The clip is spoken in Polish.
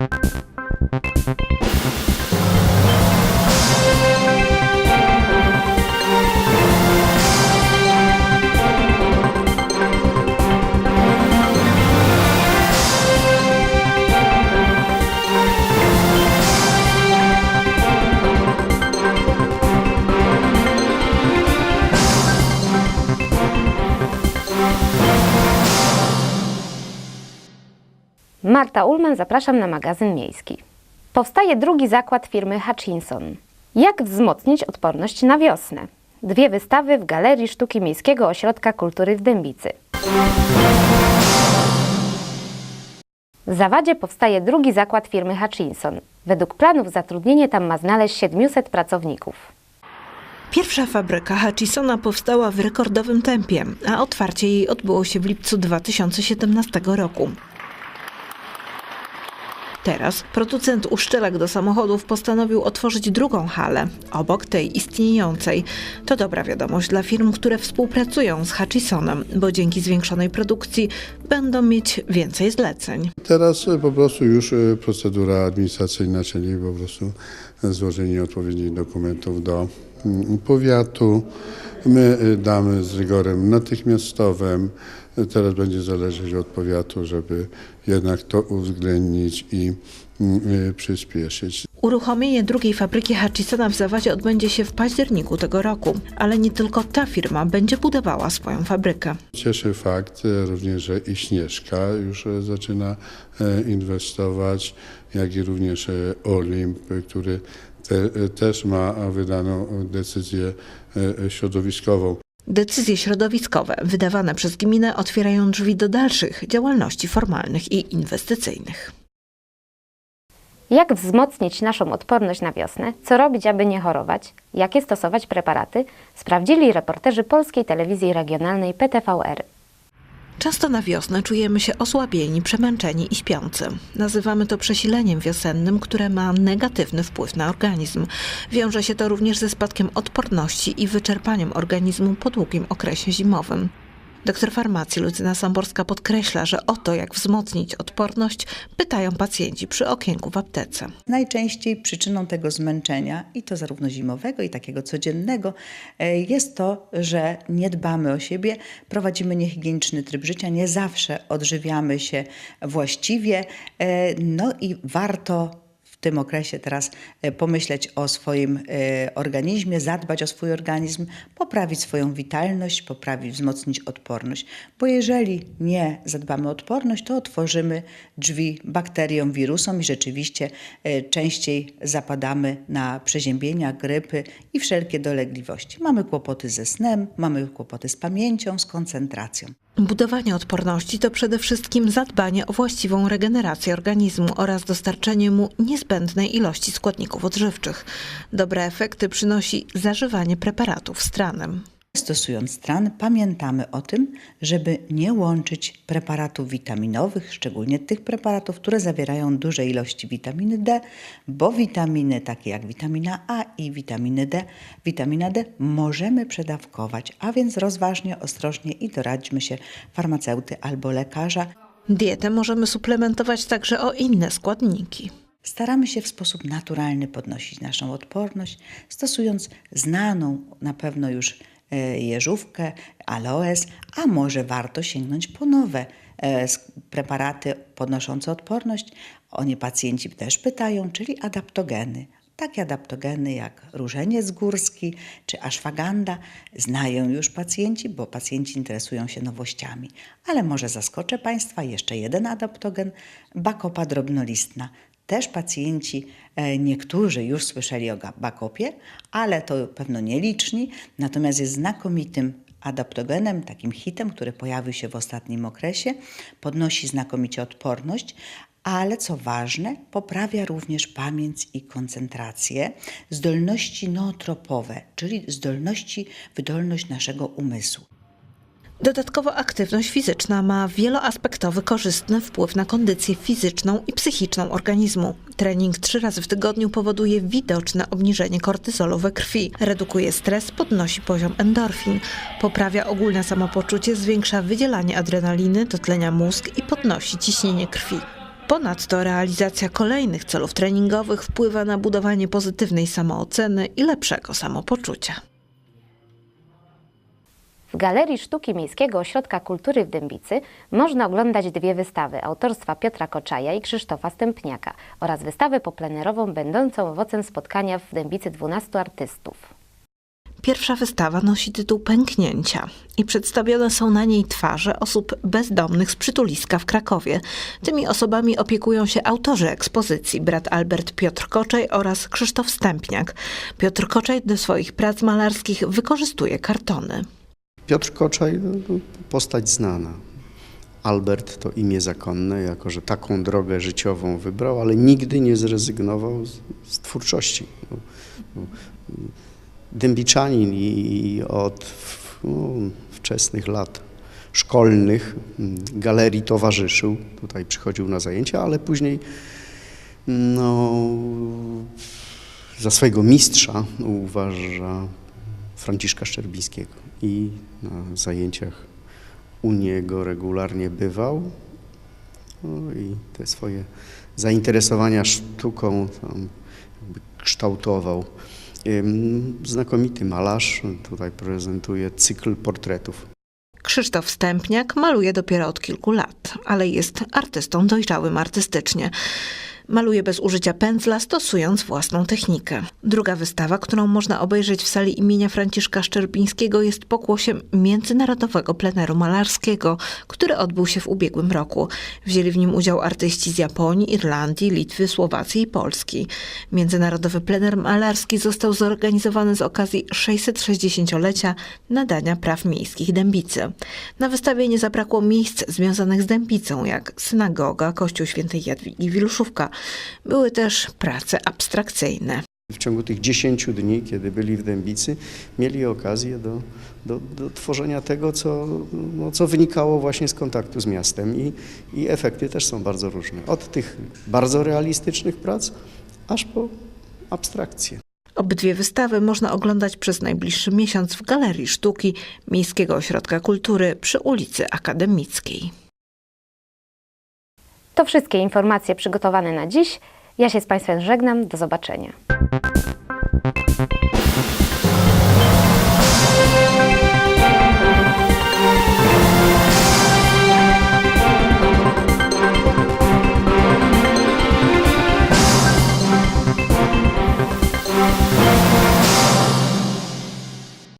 You. Marta Ulman, zapraszam na magazyn miejski. Powstaje drugi zakład firmy Hutchinson. Jak wzmocnić odporność na wiosnę? Dwie wystawy w Galerii Sztuki Miejskiego Ośrodka Kultury w Dębicy. W Zawadzie powstaje drugi zakład firmy Hutchinson. Według planów zatrudnienie tam ma znaleźć 700 pracowników. Pierwsza fabryka Hutchisona powstała w rekordowym tempie, a otwarcie jej odbyło się w lipcu 2017 roku. Teraz producent uszczelek do samochodów postanowił otworzyć drugą halę, obok tej istniejącej. To dobra wiadomość dla firm, które współpracują z Hutchisonem, bo dzięki zwiększonej produkcji będą mieć więcej zleceń. Teraz e, po prostu już e, procedura administracyjna, czyli po prostu złożenie odpowiednich dokumentów do mm, powiatu. My e, damy z rygorem natychmiastowym. Teraz będzie zależeć od powiatu, żeby jednak to uwzględnić i mm, e, przyspieszyć. Uruchomienie drugiej fabryki Hutchisona w Zawadzie odbędzie się w październiku tego roku, ale nie tylko ta firma będzie budowała swoją fabrykę. Cieszy fakt e, również, że i Śnieżka już e, zaczyna e, inwestować, jak i również Olimp, który te, też ma wydaną decyzję środowiskową. Decyzje środowiskowe wydawane przez gminę otwierają drzwi do dalszych działalności formalnych i inwestycyjnych. Jak wzmocnić naszą odporność na wiosnę? Co robić, aby nie chorować? Jakie stosować preparaty? Sprawdzili reporterzy Polskiej Telewizji Regionalnej PTVR. Często na wiosnę czujemy się osłabieni, przemęczeni i śpiący. Nazywamy to przesileniem wiosennym, które ma negatywny wpływ na organizm. Wiąże się to również ze spadkiem odporności i wyczerpaniem organizmu po długim okresie zimowym. Doktor farmacji Lucyna Samborska podkreśla, że o to, jak wzmocnić odporność, pytają pacjenci przy okienku w aptece. Najczęściej przyczyną tego zmęczenia, i to zarówno zimowego, i takiego codziennego, e, jest to, że nie dbamy o siebie, prowadzimy niehigieniczny tryb życia, nie zawsze odżywiamy się właściwie, e, no i warto tym okresie teraz e, pomyśleć o swoim e, organizmie, zadbać o swój organizm, poprawić swoją witalność, poprawić, wzmocnić odporność. Bo jeżeli nie zadbamy o odporność, to otworzymy drzwi bakteriom, wirusom i rzeczywiście e, częściej zapadamy na przeziębienia, grypy i wszelkie dolegliwości. Mamy kłopoty ze snem, mamy kłopoty z pamięcią, z koncentracją. Budowanie odporności to przede wszystkim zadbanie o właściwą regenerację organizmu oraz dostarczenie mu niezbędnej ilości składników odżywczych. Dobre efekty przynosi zażywanie preparatów z tranem. Stosując tran, pamiętamy o tym, żeby nie łączyć preparatów witaminowych, szczególnie tych preparatów, które zawierają duże ilości witaminy D, bo witaminy takie jak witamina A i witaminy D, witamina D możemy przedawkować, a więc rozważnie, ostrożnie i doradźmy się farmaceuty albo lekarza. Dietę możemy suplementować także o inne składniki. Staramy się w sposób naturalny podnosić naszą odporność, stosując znaną na pewno już jeżówkę, aloes, a może warto sięgnąć po nowe e, preparaty podnoszące odporność. O nie pacjenci też pytają, czyli adaptogeny. Takie adaptogeny jak różeniec górski czy ashwaganda znają już pacjenci, bo pacjenci interesują się nowościami. Ale może zaskoczę Państwa, jeszcze jeden adaptogen, bakopa drobnolistna. Też pacjenci, e, niektórzy już słyszeli o bakopie, ale to pewno nieliczni, natomiast jest znakomitym adaptogenem, takim hitem, który pojawił się w ostatnim okresie, podnosi znakomicie odporność, ale co ważne, poprawia również pamięć i koncentrację, zdolności nootropowe, czyli zdolności, wydolność naszego umysłu. Dodatkowo aktywność fizyczna ma wieloaspektowy korzystny wpływ na kondycję fizyczną i psychiczną organizmu. Trening trzy razy w tygodniu powoduje widoczne obniżenie kortyzolu we krwi, redukuje stres, podnosi poziom endorfin, poprawia ogólne samopoczucie, zwiększa wydzielanie adrenaliny, dotlenia mózg i podnosi ciśnienie krwi. Ponadto realizacja kolejnych celów treningowych wpływa na budowanie pozytywnej samooceny i lepszego samopoczucia. W Galerii Sztuki Miejskiego Ośrodka Kultury w Dębicy można oglądać dwie wystawy autorstwa Piotra Koczaja i Krzysztofa Stępniaka oraz wystawę poplenerową będącą owocem spotkania w Dębicy 12 artystów. Pierwsza wystawa nosi tytuł Pęknięcia i przedstawione są na niej twarze osób bezdomnych z przytuliska w Krakowie. Tymi osobami opiekują się autorzy ekspozycji, brat Albert Piotr Koczej oraz Krzysztof Stępniak. Piotr Koczej do swoich prac malarskich wykorzystuje kartony. Piotr Koczaj, no, no, postać znana. Albert to imię zakonne, jako że taką drogę życiową wybrał, ale nigdy nie zrezygnował z, z twórczości. No, no, Dębiczanin i od no, wczesnych lat szkolnych mm, galerii towarzyszył, tutaj przychodził na zajęcia, ale później no, za swojego mistrza uważa Franciszka Szczerbińskiego i na zajęciach u niego regularnie bywał no i te swoje zainteresowania sztuką kształtował. Znakomity malarz, tutaj prezentuje cykl portretów. Krzysztof Stępniak maluje dopiero od kilku lat, ale jest artystą dojrzałym artystycznie. Maluje bez użycia pędzla, stosując własną technikę. Druga wystawa, którą można obejrzeć w sali imienia Franciszka Szczerbińskiego, jest pokłosiem Międzynarodowego Pleneru Malarskiego, który odbył się w ubiegłym roku. Wzięli w nim udział artyści z Japonii, Irlandii, Litwy, Słowacji i Polski. Międzynarodowy Plener Malarski został zorganizowany z okazji 660-lecia nadania praw miejskich Dębicy. Na wystawie nie zabrakło miejsc związanych z Dębicą, jak synagoga, kościół świętej Jadwigi Wiluszówka. Były też prace abstrakcyjne. W ciągu tych 10 dni, kiedy byli w Dębicy, mieli okazję do, do, do tworzenia tego, co, no, co wynikało właśnie z kontaktu z miastem i, i efekty też są bardzo różne. Od tych bardzo realistycznych prac, aż po abstrakcje. Obydwie wystawy można oglądać przez najbliższy miesiąc w Galerii Sztuki Miejskiego Ośrodka Kultury przy ulicy Akademickiej. To wszystkie informacje przygotowane na dziś. Ja się z Państwem żegnam. Do zobaczenia.